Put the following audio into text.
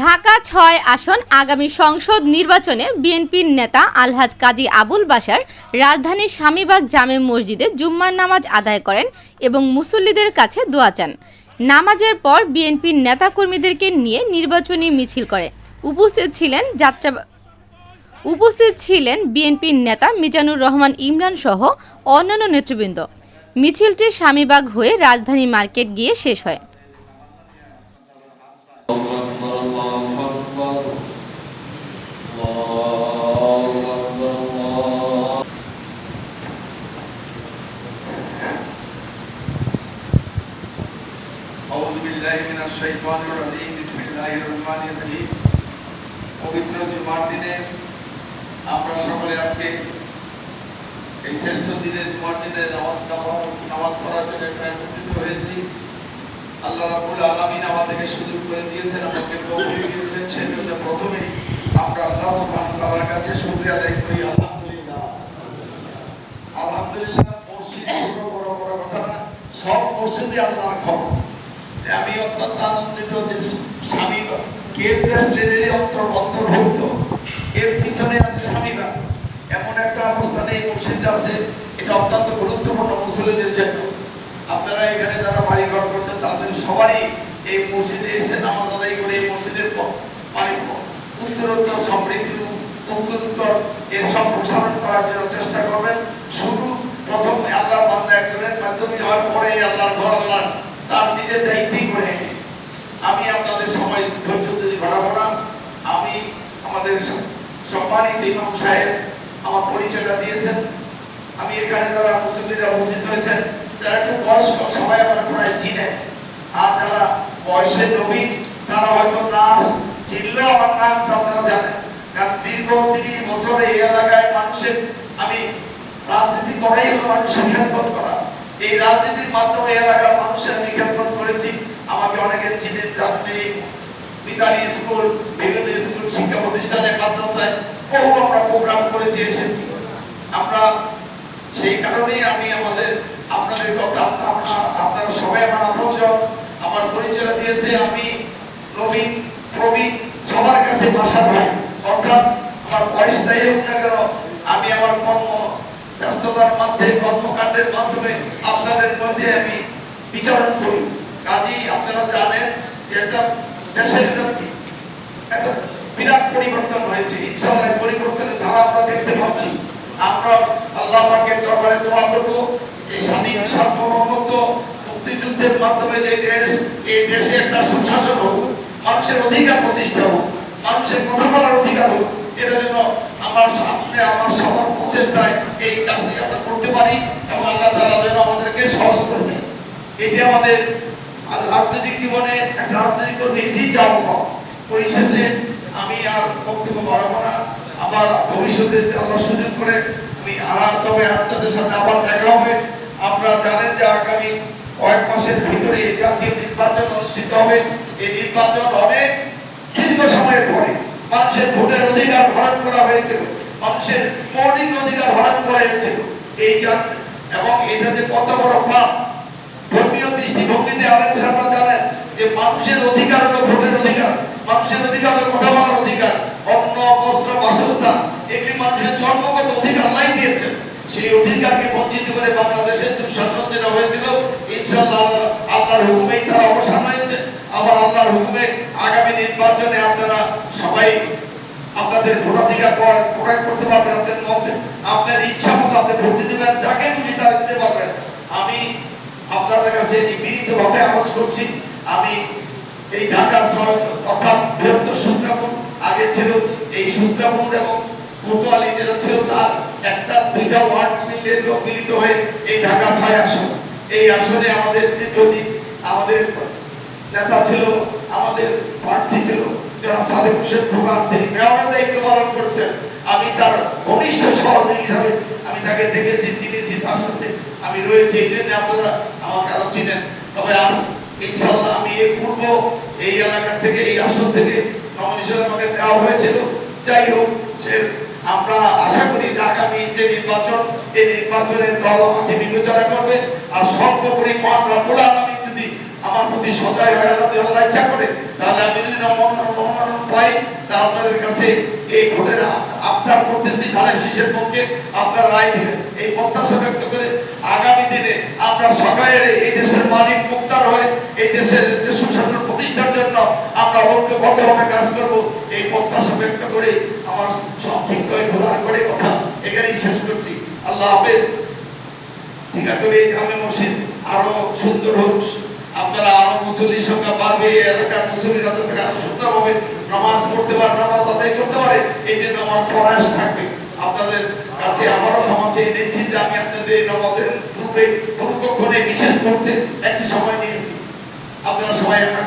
ঢাকা ছয় আসন আগামী সংসদ নির্বাচনে বিএনপির নেতা আলহাজ কাজী আবুল বাশার রাজধানীর স্বামীবাগ জামে মসজিদে জুম্মার নামাজ আদায় করেন এবং মুসল্লিদের কাছে দোয়া চান। নামাজের পর বিএনপির নেতাকর্মীদেরকে নিয়ে নির্বাচনী মিছিল করে। উপস্থিত ছিলেন যাত্রা উপস্থিত ছিলেন বিএনপির নেতা মিজানুর রহমান ইমরান সহ অন্যান্য নেতৃবৃন্দ। মিছিলটি স্বামীবাগ হয়ে রাজধানী মার্কেট গিয়ে শেষ হয়। الشيطان الرجيم بسم الله الرحمن الرحيم পবিত্র জুমার দিনে আমরা সকলে আজকে এই শ্রেষ্ঠ দিনের জুমার দিনে নামাজ নামাজ নামাজ পড়ার জন্য এখানে একত্রিত হয়েছি আল্লাহ রাব্বুল আলামিন আমাদেরকে সুযোগ করে দিয়েছেন, আমাদেরকে তৌফিক দিয়েছেন। সেজন্য প্রথমে আমরা আল্লাহ সুবহানাহু তাআলার কাছে শুকরিয়া আদায় করি। আলহামদুলিল্লাহ। আলহামদুলিল্লাহ, মসজিদ ছোট, বড় বড় কথা সব মসজিদে আল্লাহর খবর আমি অত্যন্ত আনন্দিত যে স্বামী কেন্দ্রাস লেনের অন্তর অন্তর্ভুক্ত। এর পিছনে আছে স্বামীরা। এমন একটা অবস্থানে এই মসজিদটা আছে, এটা অত্যন্ত গুরুত্বপূর্ণ মুসলিমদের জন্য। আপনারা এখানে যারা বাড়ি ঘর করছেন, তাদের সবারই এই মসজিদে এসে নামাজ আদায় করে এই মসজিদের উত্তরোত্তর সমৃদ্ধি, উত্তরোত্তর এর সম্প্রসারণ করার জন্য চেষ্টা করবেন। শুরু প্রথম আল্লাহর বান্দা একজনের মাধ্যমে হওয়ার পরে আল্লাহর ঘর আল্লাহ তার নিজের দায়িত্বই করে আমি আপনাদের সময় ধৈর্য যদি ঘটাবো না। আমি আমাদের সম্মানিত ইমাম সাহেব আমার পরিচয়টা দিয়েছেন। আমি এখানে যারা মুসলিমরা উপস্থিত হয়েছেন যারা একটু বয়স্ক, সবাই আমার প্রায় চিনেন আর যারা বয়সের নবীন তারা হয়তো আমার নামটা আপনারা জানেন। কারণ দীর্ঘ তিরিশ বছরে এই এলাকায় মানুষের, আমি রাজনীতি করাই হলো মানুষের করা। এই রাজনীতির মাধ্যমে এলাকার মানুষের আমি করেছি। আমাকে অনেকে স্কুল, বিভিন্ন স্কুল, শিক্ষা প্রতিষ্ঠানে মাদ্রাসায় বহু আমরা প্রোগ্রাম করেছি, এসেছি। আমরা সেই কারণেই আমি আমাদের আপনাদের কথা আপনারা সবাই আমার আপনজন, আমার পরিচয় দিয়েছে আমি নবীন, প্রবীণ, সবার কাছে বাসা ভাই। অর্থাৎ আমার বয়স যাই হোক না কেন, আমি আমার কর্ম ব্যস্ততার মধ্যে, কর্মকাণ্ডের মাধ্যমে আপনাদের মধ্যে আমি বিচরণ করি। কাজেই আপনারা জানেন যে একটা দেশের একটা বিরাট পরিবর্তন হয়েছে। ইনশাআল্লাহ পরিবর্তনের ধারা আমরা দেখতে পাচ্ছি। আমরা আল্লাহ পাকের দরবারে দোয়া করব। স্বাধীন সার্বভৌমত্ব মুক্তিযুদ্ধের মাধ্যমে যে দেশ, এই দেশে একটা সুশাসন হোক, মানুষের অধিকার প্রতিষ্ঠা হোক, মানুষের কথা বলার অধিকার হোক, এটা যেন আমার সামনে, আমার সবার প্রচেষ্টায় এই কাজটি আমরা করতে পারি এবং আল্লাহ তাআলা যেন আমাদেরকে সহজ করে দেয় এটি আমাদের রাজনৈতিক জীবনে একটা রাজনৈতিক কর্মী এটি পরিশেষে আমি আর বক্তব্য বাড়াবো না। আবার ভবিষ্যতে আল্লাহ সুযোগ করে, আমি আর তবে আপনাদের সাথে আবার দেখা জানেন যে আগামী কয়েক মাসের ভিতরে এই জাতীয় নির্বাচন অনুষ্ঠিত হবে। এই নির্বাচন অনেক দীর্ঘ সময়ের পরে। মানুষের ভোটের অধিকার হরণ করা হয়েছিল। মানুষের মৌলিক অধিকার হরণ করা হয়েছিল। এই এবং এটা যে কত বড় পাপ। ধর্মীয় দৃষ্টিভঙ্গিতে আমাদের আপনারা জানেন যে মানুষের অধিকার হলো ভোটের অধিকার। মানুষের অধিকার হলো কথা বলার অধিকার। অন্ন, বস্ত্র, বাসস্থান, এগুলি মানুষের জন্মগত অধিকার আল্লাহ দিয়েছেন সেই অধিকারকে বঞ্চিত করে বাংলাদেশের দুঃশাসন যেটা হয়েছিল, ইনশাআল্লাহ আল্লাহর হুকুমেই তার অবসান হয়েছে। আবার আল্লাহর হুকুমে আগামী নির্বাচনে আপনারা সবাই আপনাদের ভোটাধিকার প্রয়োগ করতে পারবেন আপনাদের মধ্যে। আপনার ইচ্ছা মতো আপনি ভোট দিতে পারেন, যাকে খুশি তাকে দিতে পারবেন। আমি আপনাদের কাছে বিনীতভাবে আওয়াজ করছি, আমি এই ঢাকা শহর অর্থাৎ বৃহত্তর সুত্রাপুর আগে ছিল এই সুত্রাপুর এবং কোতোয়ালি যেটা ছিল তার একটা, দুইটা ওয়ার্ড মিলিয়ে মিলিত হয়ে এই ঢাকা ছয় আসন। এই আসনে আমাদের যদি আমাদের নেতা ছিল, আমাদের প্রার্থী ছিল, জনাব সাদেক হোসেন ভোগান, তিনি মেয়রের দায়িত্ব পালন করেছেন। আমি তার ঘনিষ্ঠ সহযোগী হিসাবে আমি তাকে দেখেছি, চিনেছি, তার সাথে আমি রয়েছি। এই জন্য আপনারা আমাকে আরও চিনেন। তবে আর ইনশাল্লাহ আমি এই পূর্ব এই এলাকা থেকে, এই আসন থেকে নমিনেশন আমাকে দেওয়া হয়েছিল। যাই হোক, সে আমরা আশা করি যে আগামী যে নির্বাচন এই নির্বাচনের দল আমাকে বিবেচনা করবে, আর সর্বোপরি রব্বুল যদি আমার প্রতি সদয় হয়ে ইচ্ছা করে, তাহলে আমি যদি পাই আপনাদের কাছে এই ভোটের আ- আবদার করতেছি, ধানের শীষের পক্ষে আপনারা রায় দিবেন। এই প্রত্যাশা ব্যক্ত করে আগামী দিনে আমরা সবাই এই দেশের মালিক, মুক্তার হয়ে এই দেশের যে সুশাসন প্রতিষ্ঠার জন্য আমরা ঐক্যবদ্ধভাবে কাজ করব। এই প্রত্যাশা ব্যক্ত করে আমার সংক্ষিপ্ত এই প্রদান করে কথা এখানেই শেষ করছি। আল্লাহ হাফেজ। ঠিক আছে, এই জামে মসজিদ আরও সুন্দর হোক। আপনারা আরও মুসল্লির সংখ্যা বাড়বে এলাকার মুসল্লিরা যাতে আরও সুন্দরভাবে নামাজ পড়তে পারে, নামাজ আদায় করতে পারে, এই জন্য আমার প্রয়াস থাকবে। আপনাদের কাছে আবারও ক্ষমা চেয়ে নিচ্ছি যে আমি আপনাদের নামাজের পূর্বে পূর্বক্ষণে বিশেষ করতে একটি সময় নিয়েছি। আপনারা সবাই আমার